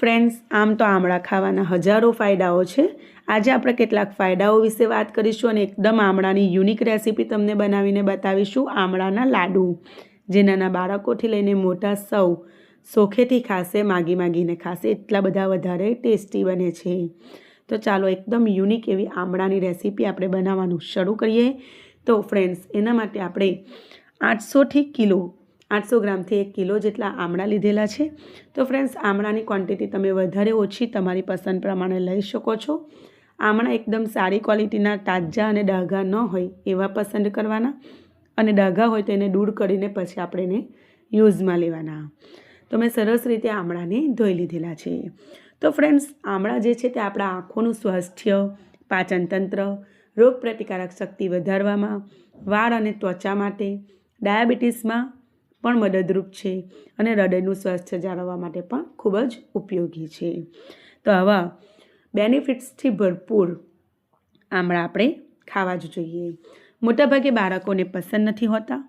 Friends, આમ તો આમળા ખાવાના હજારો ફાયદાઓ છે. આજે આપણે કેટલાક ફાયદાઓ વિશે વાત કરીશું અને એકદમ આમળાની યુનિક રેસીપી તમને બનાવીને બતાવીશું આમળાના લાડુ, જે નાના બાળકોથી લઈને મોટા સૌ સોખેથી ખાશે, માગી માગીને ખાશે, એટલા બધા વધારે ટેસ્ટી બને છે. તો ચાલો એકદમ યુનિક એવી આમળાની રેસીપી આપણે બનાવવાનું શરૂ કરીએ. તો ફ્રેન્ડ્સ, એના માટે આપણે આઠસોથી કિલો આઠસો ગ્રામથી એક કિલો જેટલા આમળા લીધેલા છે. તો ફ્રેન્ડ્સ આમળાની ક્વોન્ટિટી તમે વધારે ઓછી તમારી પસંદ પ્રમાણે લઈ શકો છો. આમળા એકદમ સારી ક્વોલિટીના તાજા અને ડાઘા ન હોય એવા પસંદ કરવાના. અને ડાઘા હોય તો એને દૂર કરીને પછી આપણે એને યુઝમાં લેવાના. તો મેં સરસ રીતે આમળાને ધોઈ લીધેલા છે. તો ફ્રેન્ડ્સ આમળા જે છે તે આપણા આંખોનું સ્વાસ્થ્ય, પાચનતંત્ર રોગ પ્રતિકારક શક્તિ વધારવામાં, વાળ અને ત્વચા માટે, ડાયાબિટીસમાં પણ મદદરૂપ છે અને હૃદયનું સ્વાસ્થ્ય જાળવવા માટે પણ ખૂબ જ ઉપયોગી છે. તો આવા બેનિફિટ્સથી ભરપૂર આમળા આપણે ખાવા જ જોઈએ. મોટાભાગે બાળકોને પસંદ નથી હોતા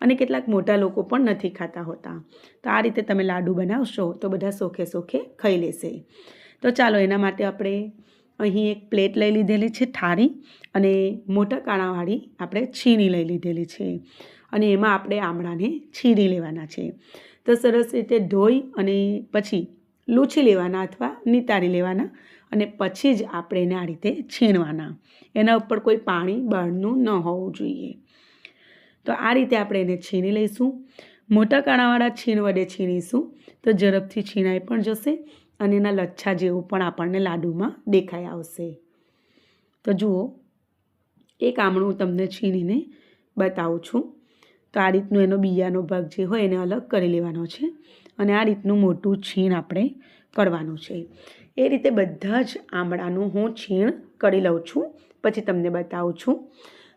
અને કેટલાક મોટા લોકો પણ નથી ખાતા હોતા. તો આ રીતે તમે લાડુ બનાવશો તો બધા સોખે સોખે ખાઈ લેશે. તો ચાલો એના માટે આપણે અહીં એક પ્લેટ લઈ લીધેલી છે થાળી અને મોટા કાણાવાળી આપણે છીણી લઈ લીધેલી છે. અને એમાં આપણે આમળાને છીરી લેવાના છે. તો સરસ રીતે ધોઈ અને પછી લૂછી લેવાના અથવા નિતારી લેવાના અને પછી જ આપણે એને આ રીતે છીણવાના. એના ઉપર કોઈ પાણી બળનું ન હોવું જોઈએ. તો આ રીતે આપણે એને છીણી લઈશું. મોટા કાણાવાળા છીણ વડે છીણીશું તો ઝડપથી છીણાઈ પણ જશે અને એના લચ્છા જેવું પણ આપણને લાડુમાં દેખાઈ આવશે. તો જુઓ, એક આમણું તમને છીણીને બતાવું છું. તો આ રીતનું એનો બિયાનો ભાગ જે હોય એને અલગ કરી લેવાનો છે અને આ રીતનું મોટું છીણ આપણે કરવાનું છે. એ રીતે બધા જ આમળાનું હું છીણ કરી લઉં છું. પછી તમને બતાવું છું.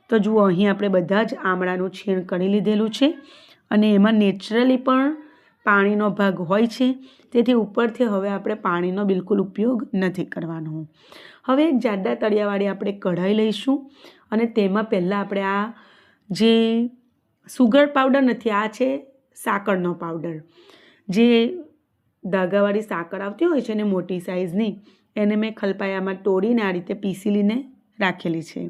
તો જુઓ, અહીં આપણે બધા જ આમળાનું છીણ કરી લીધેલું છે અને એમાં નેચરલી પણ પાણીનો ભાગ હોય છે. તેથી ઉપરથી હવે આપણે પાણીનો બિલકુલ ઉપયોગ નથી કરવાનો. હવે એક જાડા તળિયાવાળી આપણે કઢાઈ લઈશું અને તેમાં પહેલાં આપણે આ જે સુગર પાવડર નથી, આ છે સાકરનો પાવડર. જે ધાગાવાળી સાકર આવતી હોય છે ને મોટી સાઇઝની એને મેં ખલપાયામાં તોડીને આ રીતે પીસી લઈને રાખેલી છે.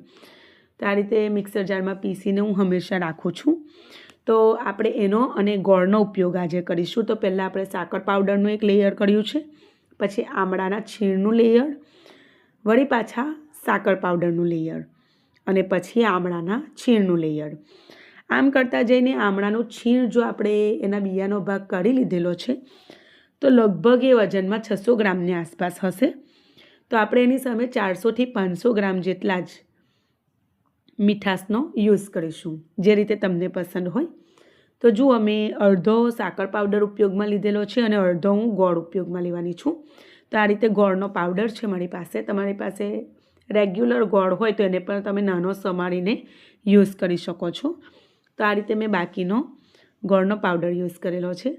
તો આ રીતે મિક્સર જારમાં પીસીને હું હંમેશા રાખું છું. તો આપણે એનો અને ગોળનો ઉપયોગ આજે કરીશું. તો પહેલાં આપણે સાકર પાવડરનું એક લેયર કર્યું છે, પછી આમળાના છીણનું લેયર, વળી પાછા સાકર પાવડરનું લેયર, અને પછી આમળાના છીણનું લેયર. આમ કરતાં જઈને આમળાનું છીણ જો આપણે એના બિયાનો ભાગ કાઢી લીધેલો છે, તો લગભગ એ વજનમાં છસો ગ્રામની આસપાસ હશે. તો આપણે એની સામે ચારસોથી પાંચસો ગ્રામ જેટલા જ મીઠાશનો યુઝ કરીશું, જે રીતે તમને પસંદ હોય. તો જુઓ, અમે અડધો સાકર પાવડર ઉપયોગમાં લીધેલો છે અને અડધો હું ગોળ ઉપયોગમાં લેવાની છું. તો આ રીતે ગોળનો પાવડર છે મારી પાસે. તમારી પાસે રેગ્યુલર ગોળ હોય તો એને પણ તમે નાનો સમારીને યુઝ કરી શકો છો. તો આ રીતે મેં બાકીનો ગોળનો પાવડર યુઝ કરેલો છે.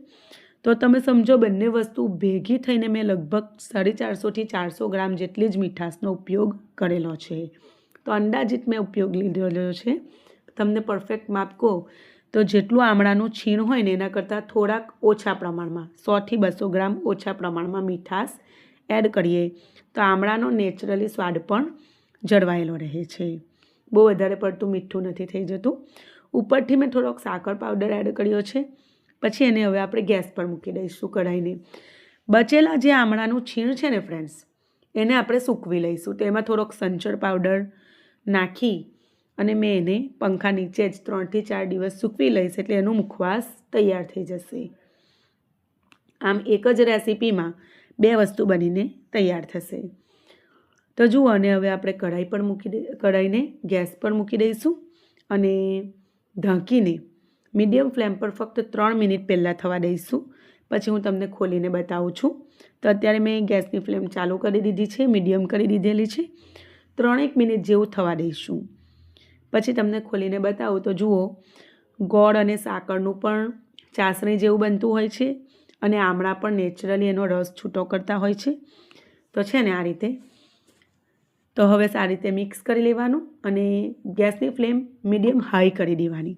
તો તમે સમજો બંને વસ્તુ ભેગી થઈને મેં લગભગ સાડી ચારસોથી ચારસો ગ્રામ જેટલી જ મીઠાશનો ઉપયોગ કરેલો છે. તો અંદાજિત મેં ઉપયોગ લીધેલો છે. તમને પરફેક્ટ માપ કહો તો જેટલું આમળાનું છીણ હોય ને એના કરતાં થોડાક ઓછા પ્રમાણમાં સોથી બસો ગ્રામ ઓછા પ્રમાણમાં મીઠાશ એડ કરીએ તો આમળાનો નેચરલી સ્વાદ પણ જળવાયેલો રહે છે. બહુ વધારે પડતું મીઠું નથી થઈ જતું. ઉપરથી મેં થોડોક સાકર પાવડર એડ કર્યો છે. પછી એને હવે આપણે ગેસ પર મૂકી દઈશું કઢાઈને. બચેલા જે આમળાનું છીણ છે ને ફ્રેન્ડ્સ એને આપણે સૂકવી લઈશું. તો એમાં થોડોક સંચળ પાવડર નાખી અને મેં એને પંખા નીચે જ ત્રણથી ચાર દિવસ સૂકવી લઈશ એટલે એનું મુખવાસ તૈયાર થઈ જશે. આમ એક જ રેસીપીમાં બે વસ્તુ બનીને તૈયાર થશે. તો જુઓ, અને હવે આપણે કઢાઈ પણ મૂકી દે, કઢાઈને ગેસ પર મૂકી દઈશું અને ઢાંકીને મીડિયમ ફ્લેમ પર ફક્ત ત્રણ મિનિટ પહેલાં થવા દઈશું. પછી હું તમને ખોલીને બતાવું છું. તો અત્યારે મેં ગેસની ફ્લેમ ચાલુ કરી દીધી છે, મીડિયમ કરી દીધેલી છે. ત્રણેક મિનિટ જેવું થવા દઈશું. પછી તમને ખોલીને બતાવું તો જુઓ, ગોળ અને સાકરનું પણ ચાસણી જેવું બનતું હોય છે અને આમળા પણ નેચરલી એનો રસ છૂટો કરતા હોય છે. તો છે ને આ રીતે તો હવે સારી રીતે મિક્સ કરી લેવાનું અને ગેસની ફ્લેમ મીડિયમ હાઈ કરી દેવાની.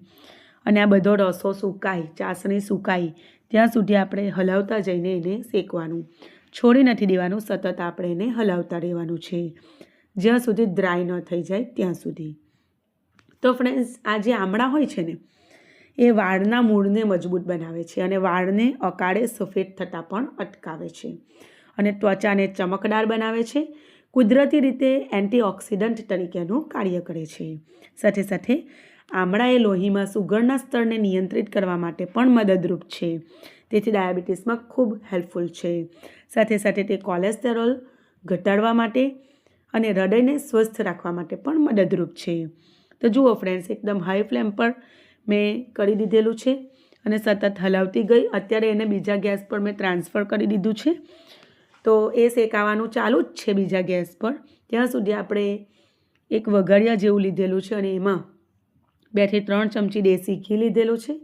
અને આ બધો રસો સુકાય ચાસણી સુકાય ત્યાં સુધી આપણે હલાવતા જઈને એને શેકવાનું. છોડી નથી દેવાનું, સતત આપણે એને હલાવતા રહેવાનું છે. જ્યાં સુધી ડ્રાય ન થઈ જાય ત્યાં સુધી. તો ફ્રેન્ડ્સ આ જે આમળા હોય છે ને, એ વાળના મૂળને મજબૂત બનાવે છે અને વાળને અકાળે સફેદ થતાં પણ અટકાવે છે. અને ત્વચાને ચમકદાર બનાવે છે કુદરતી રીતે એન્ટીઓક્સિડન્ટ તરીકેનું કાર્ય કરે છે. સાથે સાથે આમળા લોહીમાં સુગરના સ્તરને નિયંત્રિત કરવા માટે પણ મદદરૂપ છે. તેથી ડાયાબિટીસમાં ખૂબ હેલ્પફુલ છે. સાથે સાથે તે કોલેસ્ટેરોલ ઘટાડવા માટે અને હૃદયને સ્વસ્થ રાખવા માટે પણ મદદરૂપ છે. તો જુઓ ફ્રેન્ડ્સ, એકદમ હાઈ ફ્લેમ પર મેં કરી દીધેલું છે અને સતત હલાવતી ગઈ. અત્યારે એને બીજા ગેસ પર મેં ટ્રાન્સફર કરી દીધું છે. તો એ શેકાવાનું ચાલુ જ છે બીજા ગેસ પર. ત્યાં સુધી આપણે એક વઘારિયા જેવું લીધેલું છે અને એમાં બેથી ત્રણ ચમચી દેશી ઘી લીધેલું છે.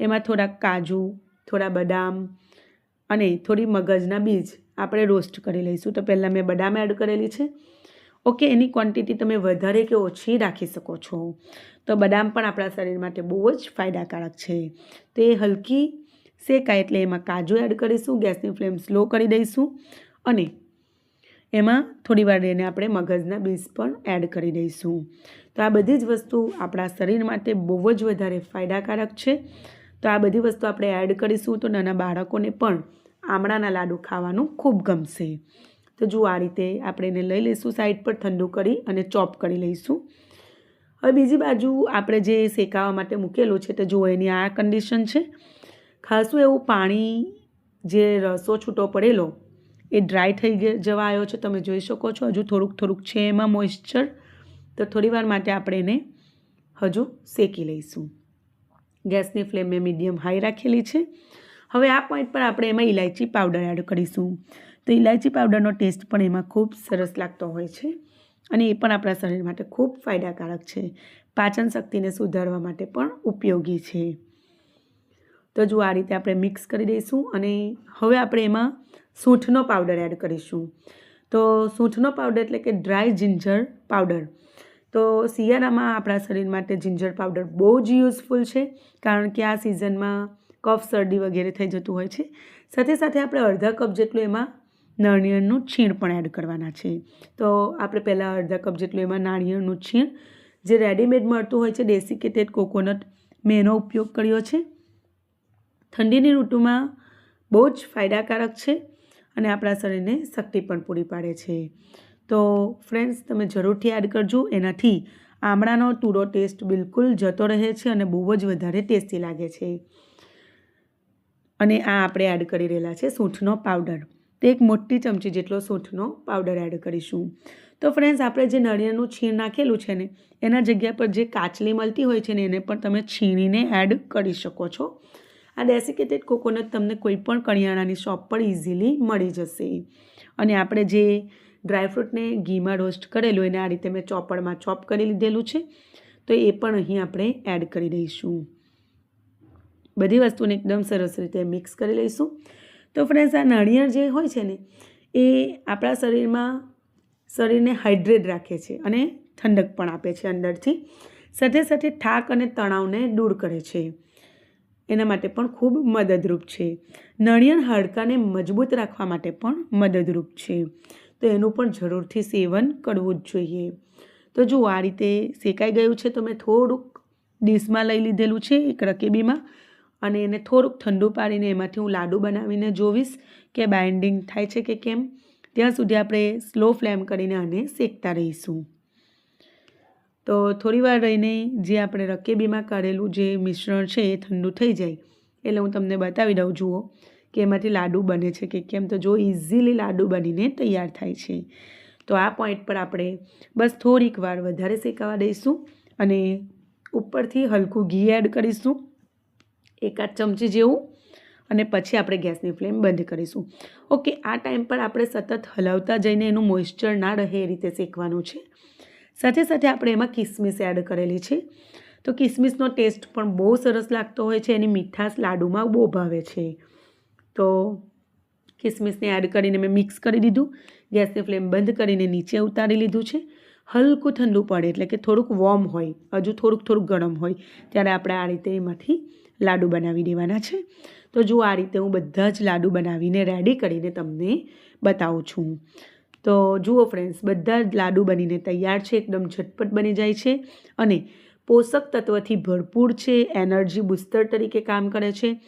એમાં થોડાક કાજુ, થોડા બદામ અને થોડી મગજના બીજ આપણે રોસ્ટ કરી લઈશું. તો પહેલાં મેં બદામ એડ કરેલી છે. ઓકે, એની ક્વોન્ટિટી તમે વધારે કે ઓછી રાખી શકો છો. તો બદામ પણ આપણા શરીર માટે બહુ જ ફાયદાકારક છે. તો એ હલકી શેકાય એટલે એમાં કાજુ એડ કરીશું, ગેસની ફ્લેમ સ્લો કરી દઈશું અને એમાં થોડી વાર રહીને આપણે મગજના બીજ પણ એડ કરી દઈશું. તો આ બધી જ વસ્તુ આપણા શરીર માટે બહુ જ વધારે ફાયદાકારક છે. તો આ બધી વસ્તુ આપણે એડ કરીશું તો નાના બાળકોને પણ આમળાના લાડુ ખાવાનું ખૂબ ગમશે. તો જુઓ આ રીતે આપણે એને લઈ લઈશું સાઈડ પર ઠંડુ કરી અને ચોપ કરી લઈશું. હવે બીજી બાજુ આપણે જે શેકાવા માટે મૂકેલું છે, તો જુઓ એની આ કન્ડિશન છે. ખાસું એવું પાણી જે રસો છૂટો પડેલો, એ ડ્રાય થઈ જવા આવ્યો છે. તમે જોઈ શકો છો, હજુ થોડુંક થોડુંક છે એમાં મોઇશ્ચર તો થોડીવાર માટે આપણે એને હજુ શેકી લઈશું. ગેસની ફ્લેમ મેં મીડિયમ હાઈ રાખેલી છે. હવે આ પોઈન્ટ પર આપણે એમાં ઇલાયચી પાવડર એડ કરીશું. તો ઇલાયચી પાવડરનો ટેસ્ટ પણ એમાં ખૂબ સરસ લાગતો હોય છે અને એ પણ આપણા શરીર માટે ખૂબ ફાયદાકારક છે. પાચન શક્તિને સુધારવા માટે પણ ઉપયોગી છે. તો જો આ રીતે આપણે મિક્સ કરી દઈશું અને હવે આપણે એમાં સૂંઠનો પાવડર એડ કરીશું. તો સૂંઠનો પાવડર એટલે કે ડ્રાય જિંજર પાવડર તો શિયાળામાં આપણા શરીર માટે જિંજર પાવડર બહુ જ યુઝફુલ છે, કારણ કે આ સિઝનમાં કફ શરદી વગેરે થઈ જતું હોય છે. સાથે સાથે આપણે અડધા કપ જેટલું એમાં નાળિયેરનું છીણ પણ એડ કરવાના છે. તો આપણે પહેલાં અડધા કપ જેટલું એમાં નાળિયેરનું છીણ, જે રેડીમેડ મળતું હોય છે, દેશી કે તે કોકોનટ મેં એનો ઉપયોગ કર્યો છે. ઠંડીની ઋતુમાં બહુ જ ફાયદાકારક છે અને આપણા શરીરને શક્તિ પણ પૂરી પાડે છે. તો ફ્રેન્ડ્સ, તમે જરૂરથી એડ કરજો, એનાથી આમળાનો તૂરો ટેસ્ટ બિલકુલ જતો રહે છે અને બહુ જ વધારે ટેસ્ટી લાગે છે. અને આ આપણે એડ કરી રહેલા છે સૂંઠનો પાવડર. તે એક મોટી ચમચી જેટલો સૂંઠનો પાવડર એડ કરીશું. તો ફ્રેન્ડ્સ, આપણે જે નળિયાનું છીણ નાખેલું છે ને, એના જગ્યા પર જે કાચલી મળતી હોય છે ને, એને પણ તમે છીણીને એડ કરી શકો છો. આ ડેસિકેટેડ કોકોનટ તમને કોઈ પણ કરિયાણાની શોપ પર ઇઝીલી મળી જશે. અને આપણે જે ડ્રાયફ્રૂટને ઘીમાં રોસ્ટ કરેલું એને આ રીતે મેં ચોપડમાં ચોપ કરી લીધેલું છે. તો એ પણ અહીં આપણે એડ કરી દઈશું. બધી વસ્તુને એકદમ સરસ રીતે મિક્સ કરી લઈશું. તો ફ્રેન્ડ્સ, આ નાળિયેર જે હોય છે ને, એ આપણા શરીરમાં શરીરને હાઇડ્રેટ રાખે છે અને ઠંડક પણ આપે છે અંદરથી. સાથે સાથે થાક અને તણાવને દૂર કરે છે. એના માટે પણ ખૂબ મદદરૂપ છે. નળિયણ હાડકાને મજબૂત રાખવા માટે પણ મદદરૂપ છે. તો એનું પણ જરૂરથી સેવન કરવું જ જોઈએ. તો જુઓ, આ રીતે શેકાઈ ગયું છે તો મેં થોડુંક ડીશમાં લઈ લીધેલું છે, એક રકેબીમાં, અને એને થોડુંક ઠંડુ પાડીને એમાંથી હું લાડુ બનાવીને જોવીશ કે બાઇન્ડિંગ થાય છે કે કેમ. ત્યાં સુધી આપણે સ્લો ફ્લેમ કરીને આને શેકતા રહીશું. તો થોડી વાર રહીને જે આપણે રકેબીમાં કાઢેલું જે મિશ્રણ છે એ ઠંડુ થઈ જાય. એટલે હું તમને બતાવી દઉં, જુઓ કે એમાંથી લાડુ બને છે કે કેમ? તો જો ઇઝીલી લાડુ બનીને તૈયાર થાય છે. તો આ પોઈન્ટ પર આપણે બસ થોડીક વાર વધારે શેકાવા દઈશું અને ઉપરથી હલકું ઘી એડ કરીશું એકાદ ચમચી જેવું, અને પછી આપણે ગેસની ફ્લેમ બંધ કરીશું. ઓકે, આ ટાઈમ પર આપણે સતત હલાવતા જઈને એનું મોઇશ્ચર ના રહે એ રીતે શેકવાનું છે. સાથે સાથે આપણે એમાં કિસમિસ એડ કરેલી છે. તો કિસમિસનો ટેસ્ટ પણ બહુ સરસ લાગતો હોય છે, એની મીઠાશ લાડુમાં બહુ ભાવે છે. તો કિસમિસને એડ કરીને મેં મિક્સ કરી દીધું, ગેસની ફ્લેમ બંધ કરીને નીચે ઉતારી લીધું છે. હલકું ઠંડુ પડે, એટલે કે થોડુંક વોર્મ હોય, હજુ થોડુંક થોડુંક ગરમ હોય, ત્યારે આપણે આ રીતે એમાંથી લાડુ બનાવી દેવાના છે. તો જો આ રીતે હું બધા જ લાડુ બનાવીને રેડી કરીને તમને બતાવું છું. તો જુઓ ફ્રેન્ડ્સ બધા જ લાડુ બનીને તૈયાર છે, એકદમ ઝટપટ બની જાય છે અને પોષક તત્વથી ભરપૂર છે, એનર્જી બુસ્તર તરીકે કામ કરે છે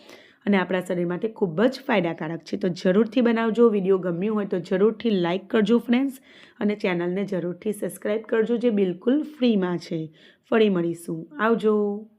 અને આપણા શરીર માટે ખૂબ જ ફાયદાકારક છે. તો જરૂરથી બનાવજો, વીડિયો ગમ્યું હોય તો જરૂરથી લાઇક કરજો ફ્રેન્ડ્સ અને ચેનલને જરૂરથી સબસ્ક્રાઈબ કરજો જે બિલકુલ ફ્રીમાં છે. ફરી મળીશું. આવજો.